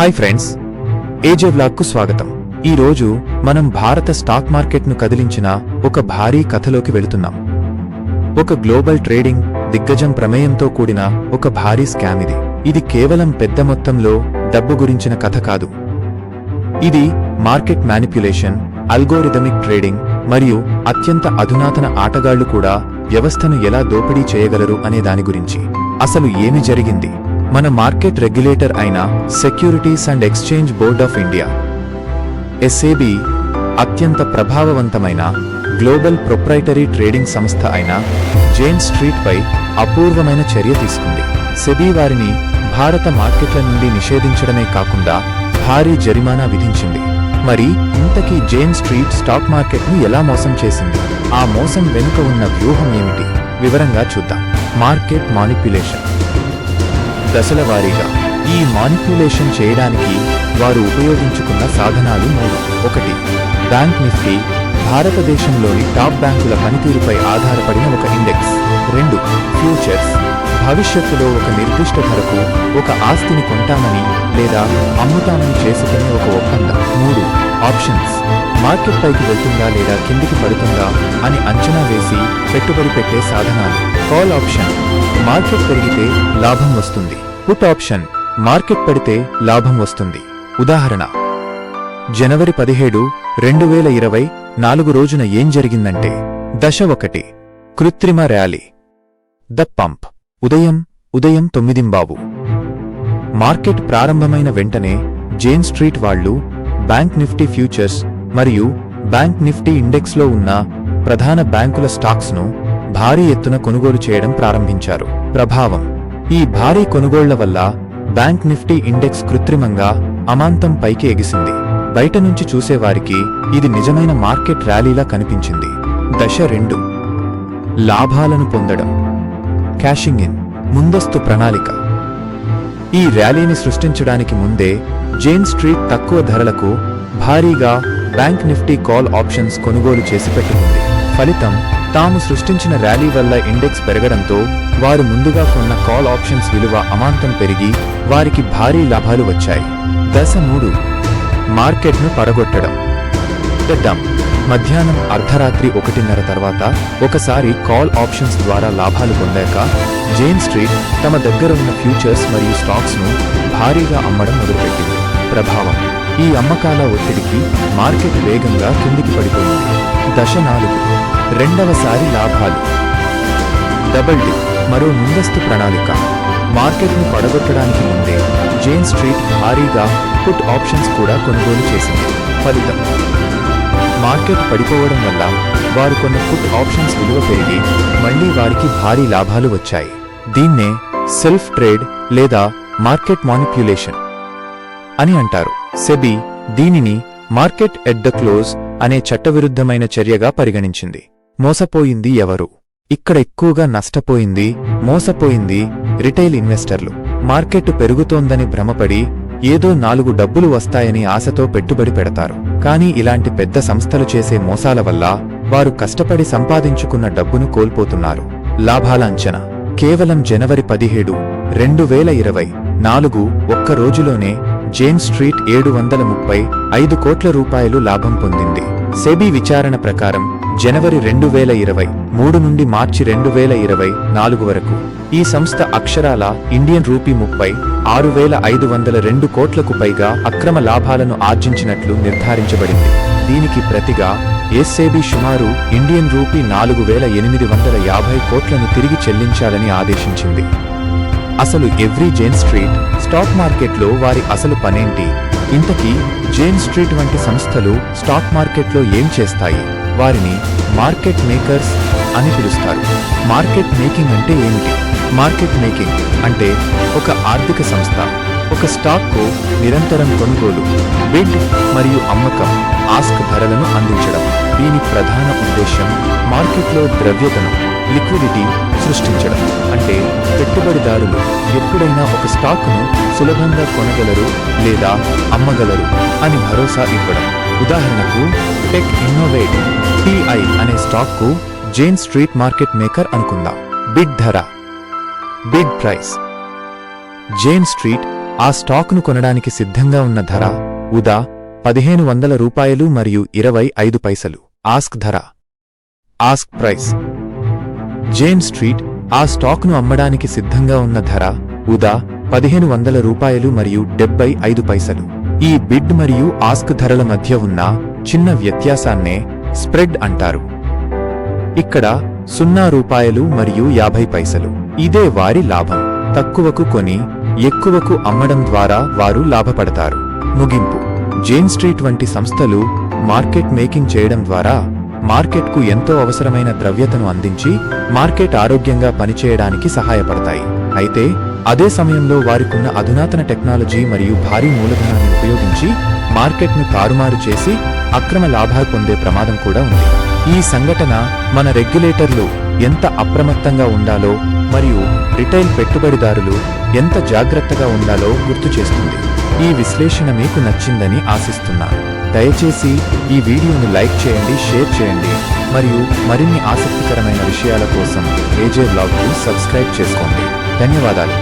Hi friends ఏజే వ్లాగ్కు స్వాగతం. ఈ రోజు మనం భారత స్టాక్ మార్కెట్ను కదిలించిన ఒక భారీ కథలోకి వెళుతున్నాం. ఒక గ్లోబల్ ట్రేడింగ్ దిగ్గజం ప్రమేయంతో కూడిన ఒక భారీ స్కామ్ ఇది. ఇది కేవలం పెద్ద మొత్తంలో డబ్బు గురించిన కథ కాదు. ఇది మార్కెట్ మ్యానిపులేషన్ అల్గోరిథమిక్ ట్రేడింగ్ మరియు అత్యంత అధునాతన ఆటగాళ్ళు కూడా వ్యవస్థను ఎలా దోపిడీ చేయగలరు అనే దాని గురించి. అసలు ఏమి జరిగింది? మన మార్కెట్ రెగ్యులేటర్ అయిన securities and exchange board of India SAB అత్యంత ప్రభావవంతమైన గ్లోబల్ ప్రొప్రైటరీ ట్రేడింగ్ సంస్థ అయిన జేన్ స్ట్రీట్పై అపూర్వమైన చర్య తీసుకుంది. సెబీ వారిని భారత మార్కెట్ల నుండి నిషేధించడమే కాకుండా భారీ జరిమానా విధించింది. మరి ఇంతకీ జేన్ స్ట్రీట్ స్టాక్ మార్కెట్ను ఎలా మోసం చేసింది? ఆ మోసం వెనుక ఉన్న వ్యూహం ఏమిటి? వివరంగా చూద్దాం. Market manipulation. దశల వారీగా ఈ మానిప్యులేషన్ చేయడానికి వారు ఉపయోగించుకున్న సాధనాలు మూడు. ఒకటి బ్యాంక్ నిఫ్టీ భారతదేశంలోని టాప్ బ్యాంకుల పనితీరుపై ఆధారపడిన ఒక ఇండెక్స్. రెండు ఫ్యూచర్స్ భవిష్యత్తులో ఒక నిర్దిష్ట ధరకు ఒక ఆస్తిని కొంటామని లేదా అమ్ముతామని చేసుకునే ఒక ఒప్పందం. మూడు ఆప్షన్స్ మార్కెట్ పైకి వెళ్తుందా లేదా కిందికి పడుతుందా అని అంచనా వేసి పెట్టుబడి పెట్టే సాధనాలు. కాల్ ఆప్షన్ మార్కెట్ పెరిగితే లాభం వస్తుంది. పుట్ ఆప్షన్ మార్కెట్ పడితే లాభం వస్తుంది. ఉదాహరణ. జనవరి పదిహేడు రెండు వేల ఇరవై నాలుగు రోజున ఏం జరిగిందంటే దశ ఒకటి. కృత్రిమ ర్యాలీ. ద పంప్ ఉదయం ఉదయం తొమ్మిదింబావు. మార్కెట్ ప్రారంభమైన వెంటనే జేన్ స్ట్రీట్ వాళ్ళు బ్యాంక్ నిఫ్టీ ఫ్యూచర్స్ మరియు బ్యాంక్ నిఫ్టీ ఇండెక్స్లో ఉన్న ప్రధాన బ్యాంకుల స్టాక్స్ను భారీ ఎత్తున కొనుగోలు చేయడం ప్రారంభించారు. ప్రభావం. ఈ భారీ కొనుగోళ్ళ వల్ల బ్యాంక్ నిఫ్టీ ఇండెక్స్ కృత్రిమంగా అమాంతం పైకి ఎగిసింది. బయట నుంచి చూసేవారికి ఇది నిజమైన మార్కెట్ ర్యాలీలా కనిపించింది. దశ రెండు. లాభాలను పొందడం. Cashing in. ముందస్తు ప్రణాళిక. ఈ ర్యాలీని సృష్టించడానికి ముందే జేన్ స్ట్రీట్ తక్కువ ధరలకు భారీగా బ్యాంక్ నిఫ్టీ కాల్ ఆప్షన్స్ కొనుగోలు చేసి పెట్టుకుంది ఫలితం తాము సృష్టించిన ర్యాలీ వల్ల ఇండెక్స్ పెరగడంతో వారు ముందుగా కొన్న కాల్ ఆప్షన్స్ విలువ అమాంతం పెరిగి వారికి భారీ లాభాలు వచ్చాయి. దశ మూడు మార్కెట్ను పడగొట్టడం. పెట్టాం మధ్యాహ్నం అర్ధరాత్రి ఒకటిన్నర తర్వాత ఒకసారి కాల్ ఆప్షన్స్ ద్వారా లాభాలు పొందాక జేన్ స్ట్రీట్ తమ దగ్గర ఉన్న ఫ్యూచర్స్ మరియు స్టాక్స్ను భారీగా అమ్మడం మొదలుపెట్టింది. ప్రభావం. ఈ అమ్మకాల ఒత్తిడికి మార్కెట్ వేగంగా కిందికి పడిపోయింది. దశ నాలుగు రెండవసారి లాభాలు. డబుల్ డి మరో ముందస్తు ప్రణాళిక. మార్కెట్ను పడగొట్టడానికి ముందే జేన్ స్ట్రీట్ భారీగా పుట్ ఆప్షన్స్ కూడా కొనుగోలు చేసింది. ఫలితం. మార్కెట్ పడిపోవడం వల్ల వారు కొన్న పుట్ ఆప్షన్స్ విలువ పెరిగి మళ్ళీ వారికి భారీ లాభాలు వచ్చాయి. దీన్నే సెల్ఫ్ ట్రేడ్ లేదా మార్కెట్ మానిప్యులేషన్ అని అంటారు. సెబీ దీనిని మార్కెట్ ఎట్ ద క్లోజ్ అనే చట్టవిరుద్ధమైన చర్యగా పరిగణించింది. మోసపోయింది ఎవరు? ఇక్కడ ఎక్కువగా నష్టపోయింది మోసపోయింది రిటైల్ ఇన్వెస్టర్లు. మార్కెట్ పెరుగుతోందని భ్రమపడి ఏదో నాలుగు డబ్బులు వస్తాయని ఆశతో పెట్టుబడి పెడతారు. కానీ ఇలాంటి పెద్ద సంస్థలు చేసే మోసాల వల్ల వారు కష్టపడి సంపాదించుకున్న డబ్బును కోల్పోతున్నారు. లాభాల అంచనా. కేవలం జనవరి పదిహేడు రెండు వేల ఇరవై నాలుగు ఒక్క రోజులోనే జేమ్స్ స్ట్రీట్ ఏడు వందల ముప్పై ఐదు కోట్ల రూపాయలు లాభం పొందింది. సెబీ విచారణ ప్రకారం జనవరి రెండు వేల ఇరవై మూడు నుండి మార్చి రెండు వేల ఇరవై నాలుగు వరకు ఈ సంస్థ అక్షరాల ఇండియన్ రూపీ ముప్పై ఆరు వేల ఐదు వందల రెండు కోట్లకు పైగా అక్రమ లాభాలను ఆర్జించినట్లు నిర్ధారించబడింది. దీనికి ప్రతిగా ఎస్ఏబి సుమారు ఇండియన్ రూపీ నాలుగు వేల ఎనిమిది వందల యాభై కోట్లను తిరిగి చెల్లించాలని ఆదేశించింది. అసలు ఎవ్రీ జేన్ స్ట్రీట్ స్టాక్ మార్కెట్లో వారి అసలు పనేంటి? ఇంతకీ జేన్ స్ట్రీట్ వంటి సంస్థలు స్టాక్ మార్కెట్లో ఏం చేస్తాయి? వారిని మార్కెట్ మేకర్స్ అని పిలుస్తారు. మార్కెట్ మేకింగ్ అంటే ఏమిటి? మార్కెట్ మేకింగ్ అంటే ఒక ఆర్థిక సంస్థ. ఒక స్టాక్కు నిరంతరం కొనుగోలు బిడ్ మరియు అమ్మకం ఆస్క్ ధరలను అందించడం. దీని ప్రధాన ఉద్దేశం మార్కెట్లో ద్రవ్యతను లిక్విడిటీ సృష్టించడం. అంటే పెట్టుబడిదారులు ఎప్పుడైనా ఒక స్టాక్ను సులభంగా కొనగలరు లేదా అమ్మగలరు అని భరోసా ఇవ్వడం. ఉదాహరణకు టెక్ ఇన్నోవేట్ టిఐ అనే స్టాక్కు జేన్ స్ట్రీట్ మార్కెట్ మేకర్ అనుకుందాం. బిడ్ ధర బిడ్ ప్రైస్. జేన్ స్ట్రీట్ ఆ స్టాక్ను కొనడానికి సిద్ధంగా ఉన్న ధర ఉదా పదిహేను వందల రూపాయలు మరియు ఇరవై ఐదు పైసలు. ఆస్క్ ధర ఆస్క్ ప్రైస్. జేన్ స్ట్రీట్ ఆ స్టాక్ను అమ్మడానికి సిద్ధంగా ఉన్న ధర ఉదా పదిహేను వందల రూపాయలు మరియు డెబ్బై ఐదు పైసలు. ఈ బిడ్ మరియు ఆస్క్ ధరల మధ్య ఉన్న చిన్న వ్యత్యాసాన్నే స్ప్రెడ్ అంటారు. ఇక్కడ సున్నా రూపాయలు మరియు యాభై పైసలు. ఇదే వారి లాభం. తక్కువకు కొని ఎక్కువకు అమ్మడం ద్వారా వారు లాభపడతారు. ముగింపు. జేన్ స్ట్రీట్ వంటి సంస్థలు మార్కెట్ మేకింగ్ చేయడం ద్వారా మార్కెట్కు ఎంతో అవసరమైన ద్రవ్యతను అందించి మార్కెట్ ఆరోగ్యంగా పనిచేయడానికి సహాయపడతాయి. అయితే అదే సమయంలో వారికున్న అధునాతన టెక్నాలజీ మరియు భారీ మూలధనాన్ని ఉపయోగించి మార్కెట్ను తారుమారు చేసి అక్రమ లాభాలు పొందే ప్రమాదం కూడా ఉంది. ఈ సంఘటన మన రెగ్యులేటర్లు ఎంత అప్రమత్తంగా ఉండాలో మరియు రిటైల్ పెట్టుబడిదారులు ఎంత జాగ్రత్తగా ఉండాలో గుర్తు చేస్తుంది. ఈ విశ్లేషణ మీకు నచ్చిందని ఆశిస్తున్నాను దయచేసి ఈ వీడియోను లైక్ చేయండి షేర్ చేయండి మరియు మరిన్ని ఆసక్తికరమైన విషయాల కోసం ఏజే బ్లాగ్ను సబ్స్క్రైబ్ చేసుకోండి. ధన్యవాదాలు.